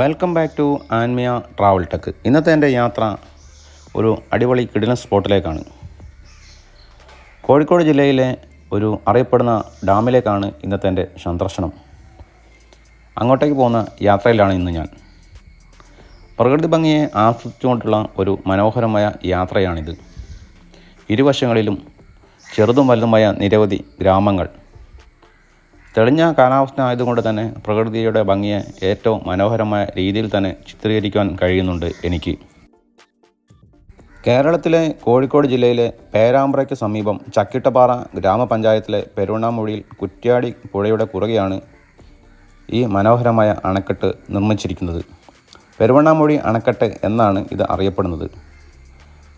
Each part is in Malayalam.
Welcome back to Anmiya travel tech ഇന്നത്തെ എന്റെ യാത്ര ഒരു അടിപൊളി കിടിലൻ സ്പോട്ടിലേക്കാണ്. കോഴിക്കോട് ജില്ലയിലെ ഒരു അറിയപ്പെടുന്ന ഡാമിലേക്കാണ് ഇന്നത്തെ എന്റെ സന്ദർശനം. അങ്ങോട്ടേക്ക് പോകുന്ന യാത്രയിലാണ് ഇന്ന് ഞാൻ. പ്രകൃതി ഭംഗിയെ ആസ്വദിച്ചുകൊണ്ടുള്ള ഒരു മനോഹരമായ യാത്രയാണിത്. ഇരുവശങ്ങളിലും ചെറുതും വലുതുമായ നിരവധി ഗ്രാമങ്ങൾ തെളിഞ്ഞ കാലാവസ്ഥ ആയതുകൊണ്ട് തന്നെ പ്രകൃതിയുടെ ഭംഗിയെ ഏറ്റവും മനോഹരമായ രീതിയിൽ തന്നെ ചിത്രീകരിക്കാൻ കഴിയുന്നുണ്ട് എനിക്ക്. കേരളത്തിലെ കോഴിക്കോട് ജില്ലയിലെ പേരാമ്പ്രയ്ക്ക് സമീപം ചക്കിട്ടപ്പാറ ഗ്രാമപഞ്ചായത്തിലെ പെരുവണ്ണാമൊഴിയിൽ കുറ്റ്യാടി പുഴയുടെ കുറുകെയാണ് ഈ മനോഹരമായ അണക്കെട്ട് നിർമ്മിച്ചിരിക്കുന്നത്. പെരുവണ്ണാമൊഴി അണക്കെട്ട് എന്നാണ് ഇത് അറിയപ്പെടുന്നത്.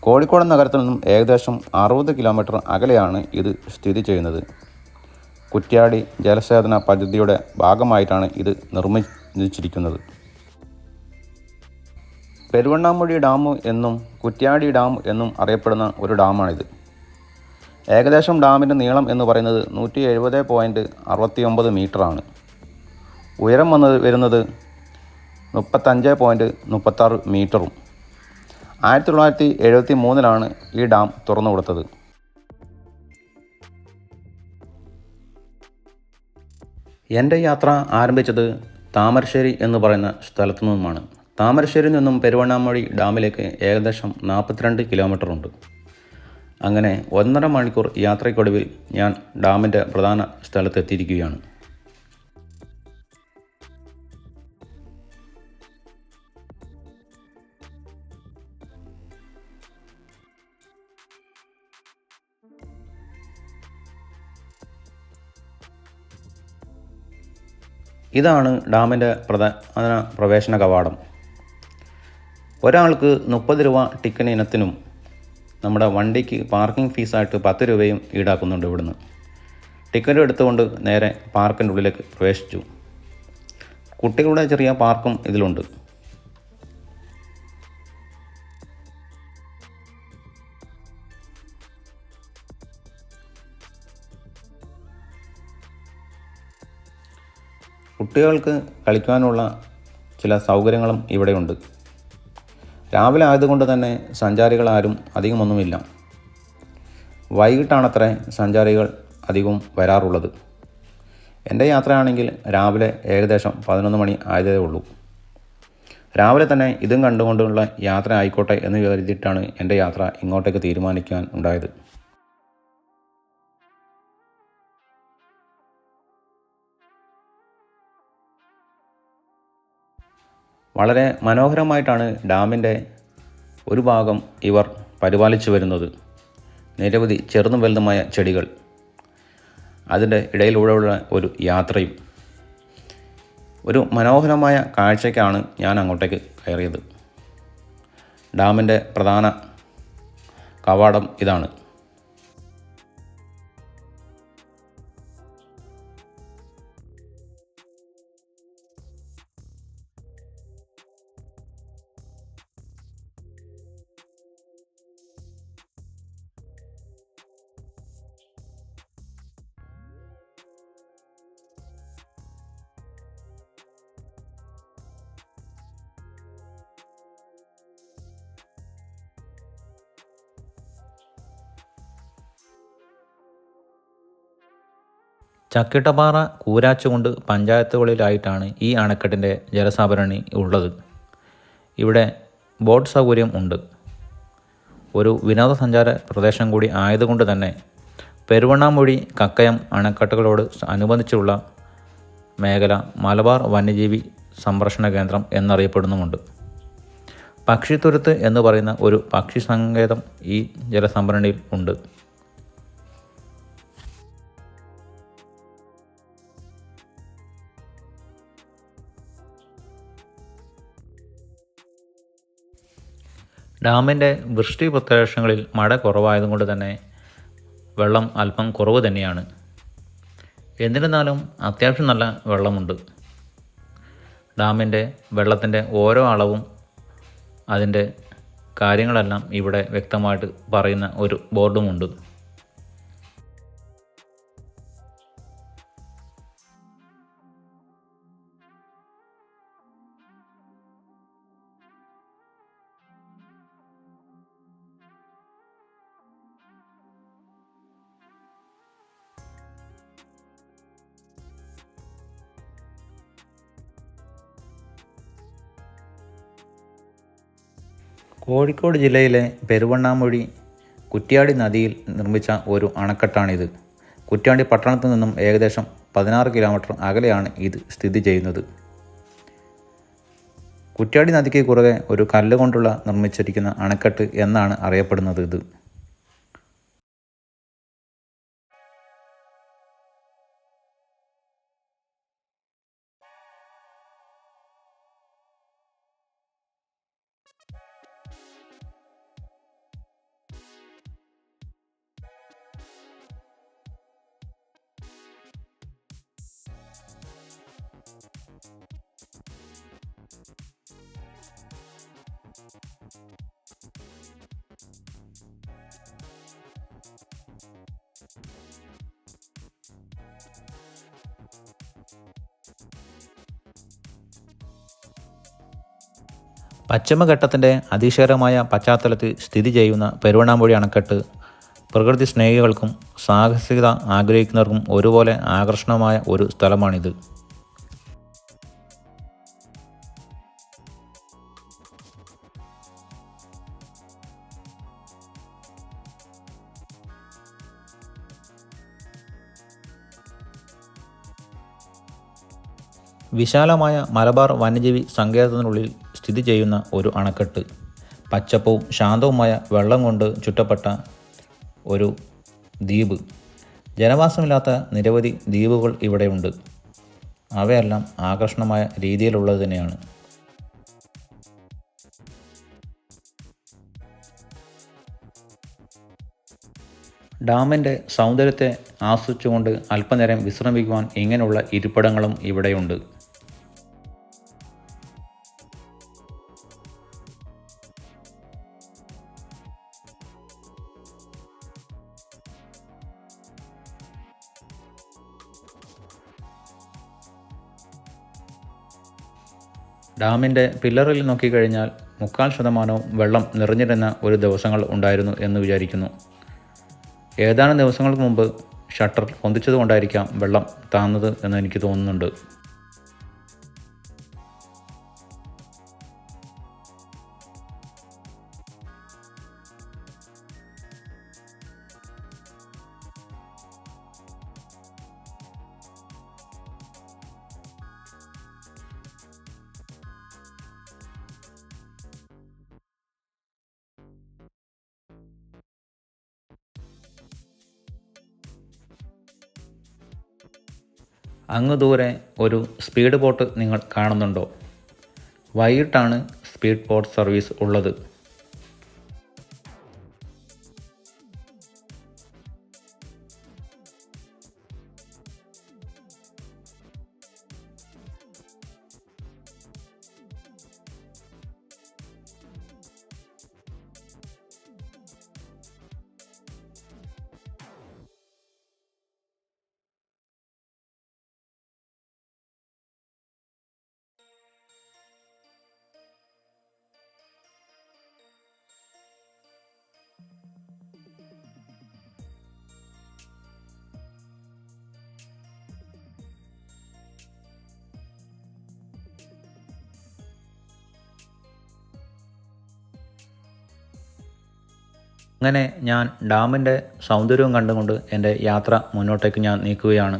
കോഴിക്കോട് നഗരത്തിൽ നിന്നും ഏകദേശം അറുപത് കിലോമീറ്റർ അകലെയാണ് ഇത് സ്ഥിതി ചെയ്യുന്നത്. കുറ്റ്യാടി ജലസേചന പദ്ധതിയുടെ ഭാഗമായിട്ടാണ് ഇത് നിർമ്മിച്ചിരിക്കുന്നത്. പെരുവണ്ണാമുഴി ഡാം എന്നും കുറ്റ്യാടി ഡാം എന്നും അറിയപ്പെടുന്ന ഒരു ഡാമാണിത്. ഏകദേശം ഡാമിന്റെ നീളം എന്ന് പറയുന്നത് നൂറ്റി എഴുപത് പോയിന്റ് അറുപത്തി ഒമ്പത് മീറ്ററാണ്. ഉയരം വന്നത് വരുന്നത് മുപ്പത്തഞ്ച് പോയിന്റ് മുപ്പത്താറ് മീറ്ററും. ആയിരത്തി തൊള്ളായിരത്തി എഴുപത്തി മൂന്നിലാണ് ഈ ഡാം തുറന്നു കൊടുത്തത് എന്റെ യാത്ര ആരംഭിച്ചത് താമരശ്ശേരി എന്ന് പറയുന്ന സ്ഥലത്തു നിന്നുമാണ്. താമരശ്ശേരി നിന്നും പെരുവണ്ണാമൊഴി ഡാമിലേക്ക് ഏകദേശം നാൽപ്പത്തിരണ്ട് കിലോമീറ്റർ ഉണ്ട്. അങ്ങനെ ഒന്നര മണിക്കൂർ യാത്രയ്ക്കൊടുവിൽ ഞാൻ ഡാമിന്റെ പ്രധാന സ്ഥലത്തെത്തിയിരിക്കുകയാണ്. ഇതാണ് ഡാമിന്റെ പ്രധാന പ്രവേശന കവാടം. ഒരാൾക്ക് മുപ്പത് രൂപ ടിക്കറ്റ് ഇനത്തിനും നമ്മുടെ വണ്ടിക്ക് പാർക്കിംഗ് ഫീസായിട്ട് പത്ത് രൂപയും ഈടാക്കുന്നുണ്ട് ഇവിടുന്ന്. ടിക്കറ്റ് എടുത്തുകൊണ്ട് നേരെ പാർക്കിന്റെ ഉള്ളിലേക്ക് പ്രവേശിച്ചു. കുട്ടികളുടെ ചെറിയ പാർക്കും ഇതിലുണ്ട്. കുട്ടികൾക്ക് കളിക്കാനുള്ള ചില സൗകര്യങ്ങളും ഇവിടെയുണ്ട്. രാവിലെ ആയതുകൊണ്ട് തന്നെ സഞ്ചാരികളാരും അധികമൊന്നുമില്ല. വൈകിട്ടാണത്രേ സഞ്ചാരികൾ അധികവും വരാറുള്ളത്. എന്റെ യാത്രയാണെങ്കിൽ രാവിലെ ഏകദേശം പതിനൊന്ന് മണി ആയതേ ഉള്ളൂ. രാവിലെ തന്നെ ഇതും കണ്ടുകൊണ്ടുള്ള യാത്ര ആയിക്കോട്ടെ എന്ന് കരുതിയിട്ടാണ് എന്റെ യാത്ര ഇങ്ങോട്ടേക്ക് തീരുമാനിക്കാൻ ഉണ്ടായത്. വളരെ മനോഹരമായിട്ടാണ് ഡാമിന്റെ ഒരു ഭാഗം ഇവർ പരിപാലിച്ചു വരുന്നത്. നിരവധി ചെറുതും വലുതുമായ ചെടികൾ. അതിന്റെ ഇടയിലൂടെയുള്ള ഒരു യാത്രയും. ഒരു മനോഹരമായ കാഴ്ചയ്ക്കാണ് ഞാൻ അങ്ങോട്ടേക്ക് കയറിയത്. ഡാമിന്റെ പ്രധാന കവാടം ഇതാണ്. ചക്കിട്ടപ്പാറ കൂരാച്ചുകൊണ്ട് പഞ്ചായത്തുകളിലായിട്ടാണ് ഈ അണക്കെട്ടിന്റെ ജലസംഭരണി ഉള്ളത്. ഇവിടെ ബോട്ട് സൗകര്യം ഉണ്ട്. ഒരു വിനോദസഞ്ചാര പ്രദേശം കൂടി ആയതുകൊണ്ട് തന്നെ പെരുവണ്ണാമൊഴി കക്കയം അണക്കെട്ടുകളോട് അനുബന്ധിച്ചുള്ള മേഖല മലബാർ വന്യജീവി സംരക്ഷണ കേന്ദ്രം എന്നറിയപ്പെടുന്നുമുണ്ട്. പക്ഷിത്തുരുത്ത് എന്ന് പറയുന്ന ഒരു പക്ഷി സങ്കേതം ഈ ജലസംഭരണിയിൽ ഉണ്ട്. ഡാമിന്റെ വൃഷ്ടി പ്രദേശങ്ങളിൽ മഴ കുറവായതുകൊണ്ട് തന്നെ വെള്ളം അല്പം കുറവ് തന്നെയാണ്. എന്നിരുന്നാലും അത്യാവശ്യം നല്ല വെള്ളമുണ്ട്. ഡാമിന്റെ വെള്ളത്തിന്റെ ഓരോ അളവും അതിന്റെ കാര്യങ്ങളെല്ലാം ഇവിടെ വ്യക്തമായിട്ട് പറയുന്ന ഒരു ബോർഡുമുണ്ട്. കോഴിക്കോട് ജില്ലയിലെ പെരുവണ്ണാമൊഴി കുറ്റ്യാടി നദിയിൽ നിർമ്മിച്ച ഒരു അണക്കെട്ടാണിത്. കുറ്റ്യാടി പട്ടണത്തിൽ നിന്നും ഏകദേശം പതിനാറ് കിലോമീറ്റർ അകലെയാണ് ഇത് സ്ഥിതി ചെയ്യുന്നത്. കുറ്റ്യാടി നദിക്ക് കുറുകെ ഒരു കല്ല് കൊണ്ടുള്ള നിർമ്മിച്ചിരിക്കുന്ന അണക്കെട്ട് എന്നാണ് അറിയപ്പെടുന്നത് ഇത്. പശ്ചിമഘട്ടത്തിന്റെ അതിശയകരമായ പശ്ചാത്തലത്തിൽ സ്ഥിതി ചെയ്യുന്ന പെരുവണ്ണാമ്പുഴി അണക്കെട്ട് പ്രകൃതി സ്നേഹികൾക്കും സാഹസികത ആഗ്രഹിക്കുന്നവർക്കും ഒരുപോലെ ആകർഷണമായ ഒരു സ്ഥലമാണിത്. വിശാലമായ മലബാർ വന്യജീവി സങ്കേതത്തിനുള്ളിൽ സ്ഥിതി ചെയ്യുന്ന ഒരു അണക്കെട്ട്. പച്ചപ്പവും ശാന്തവുമായ വെള്ളം കൊണ്ട് ചുറ്റപ്പെട്ട ഒരു ദ്വീപ്. ജനവാസമില്ലാത്ത നിരവധി ദ്വീപുകൾ ഇവിടെയുണ്ട്. അവയെല്ലാം ആകർഷണമായ രീതിയിലുള്ളത് തന്നെയാണ്. ഡാമിന്റെ സൗന്ദര്യത്തെ ആസ്വദിച്ചുകൊണ്ട് അല്പനേരം വിശ്രമിക്കുവാൻ ഇങ്ങനെയുള്ള ഇരിപ്പിടങ്ങളും ഇവിടെയുണ്ട്. ഡാമിന്റെ പില്ലറിൽ നോക്കിക്കഴിഞ്ഞാൽ മുക്കാൽ ശതമാനവും വെള്ളം നിറഞ്ഞിരുന്ന ഒരു ദിവസങ്ങൾ ഉണ്ടായിരുന്നു എന്ന് വിചാരിക്കുന്നു. ഏതാനും ദിവസങ്ങൾക്ക് മുമ്പ് ഷട്ടർ പൊന്തിച്ചതുകൊണ്ടായിരിക്കാം വെള്ളം താന്നത് എന്ന് എനിക്ക് തോന്നുന്നുണ്ട്. അങ്ങ് ദൂരെ ഒരു സ്പീഡ് ബോട്ട് നിങ്ങൾ കാണുന്നുണ്ടോ? വൈകിട്ടാണ് സ്പീഡ് ബോട്ട് സർവീസ് ഉള്ളത്. അങ്ങനെ ഞാൻ ഡാമിന്റെ സൗന്ദര്യവും കണ്ടുകൊണ്ട് എന്റെ യാത്ര മുന്നോട്ടേക്ക് ഞാൻ നീക്കുകയാണ്.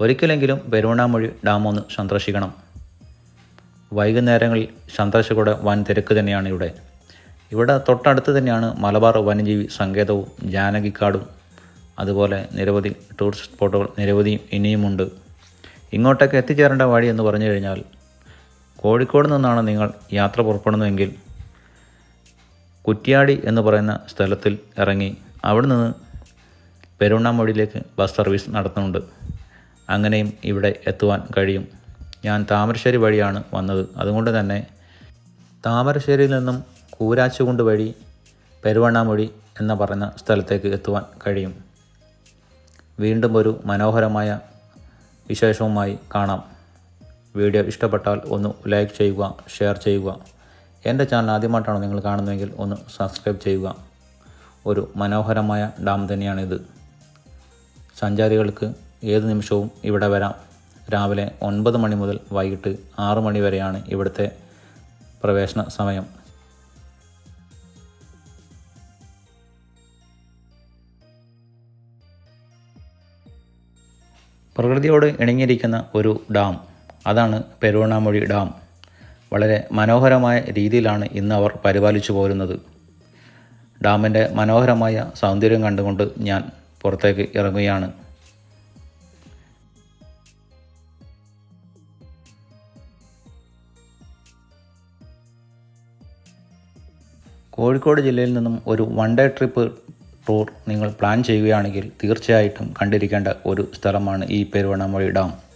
ഒരിക്കലെങ്കിലും പെരുവണ്ണാമൊഴി ഡാം ഒന്ന് സന്ദർശിക്കണം. വൈകുന്നേരങ്ങളിൽ സന്ദർശകരുടെ വൻ തിരക്ക് തന്നെയാണ് ഇവിടെ. ഇവിടെ തൊട്ടടുത്ത് തന്നെയാണ് മലബാർ വന്യജീവി സങ്കേതവും ജാനകിക്കാടും അതുപോലെ നിരവധി ടൂറിസ്റ്റ് സ്പോട്ടുകൾ നിരവധി ഇനിയുമുണ്ട്. ഇങ്ങോട്ടേക്ക് എത്തിച്ചേരേണ്ട വഴി എന്ന് പറഞ്ഞു കഴിഞ്ഞാൽ കോഴിക്കോട് നിന്നാണ് നിങ്ങൾ യാത്ര പുറപ്പെടുന്നതെങ്കിൽ കുറ്റ്യാടി എന്ന് പറയുന്ന സ്ഥലത്തിൽ ഇറങ്ങി അവിടെ നിന്ന് പെരുവണ്ണാമൊഴിയിലേക്ക് ബസ് സർവീസ് നടത്തുന്നുണ്ട്. അങ്ങനെയും ഇവിടെ എത്തുവാൻ കഴിയും. ഞാൻ താമരശ്ശേരി വഴിയാണ് വന്നത്. അതുകൊണ്ട് തന്നെ താമരശ്ശേരിയിൽ നിന്നും കൂരാച്ചുകൊണ്ട് വഴി പെരുവണ്ണാമൊഴി എന്ന് പറയുന്ന സ്ഥലത്തേക്ക് എത്തുവാൻ കഴിയും. വീണ്ടും ഒരു മനോഹരമായ വിശേഷവുമായി കാണാം. വീഡിയോ ഇഷ്ടപ്പെട്ടാൽ ഒന്ന് ലൈക്ക് ചെയ്യുക ഷെയർ ചെയ്യുക. എന്റെ ചാനൽ ആദ്യമായിട്ടാണ് നിങ്ങൾ കാണുന്നതെങ്കിൽ ഒന്ന് സബ്സ്ക്രൈബ് ചെയ്യുക. ഒരു മനോഹരമായ ഡാം തന്നെയാണിത്. സഞ്ചാരികൾക്ക് ഏത് നിമിഷവും ഇവിടെ വരാം. രാവിലെ ഒൻപത് മണി മുതൽ വൈകിട്ട് ആറ് മണി വരെയാണ് ഇവിടുത്തെ പ്രവേശന സമയം. പ്രകൃതിയോട് ഇണങ്ങിയിരിക്കുന്ന ഒരു ഡാം. അതാണ് പെരുവണ്ണാമൊഴി ഡാം. വളരെ മനോഹരമായ രീതിയിലാണ് ഇന്ന് അവർ പരിപാലിച്ചു പോരുന്നത്. ഡാമിന്റെ മനോഹരമായ സൗന്ദര്യം കണ്ടുകൊണ്ട് ഞാൻ പുറത്തേക്ക് ഇറങ്ങുകയാണ്. കോഴിക്കോട് ജില്ലയിൽ നിന്നും ഒരു വൺ ഡേ ട്രിപ്പ് ടൂർ നിങ്ങൾ പ്ലാൻ ചെയ്യുകയാണെങ്കിൽ തീർച്ചയായിട്ടും കണ്ടിരിക്കേണ്ട ഒരു സ്ഥലമാണ് ഈ പെരുവണ്ണാമൊഴി ഡാം.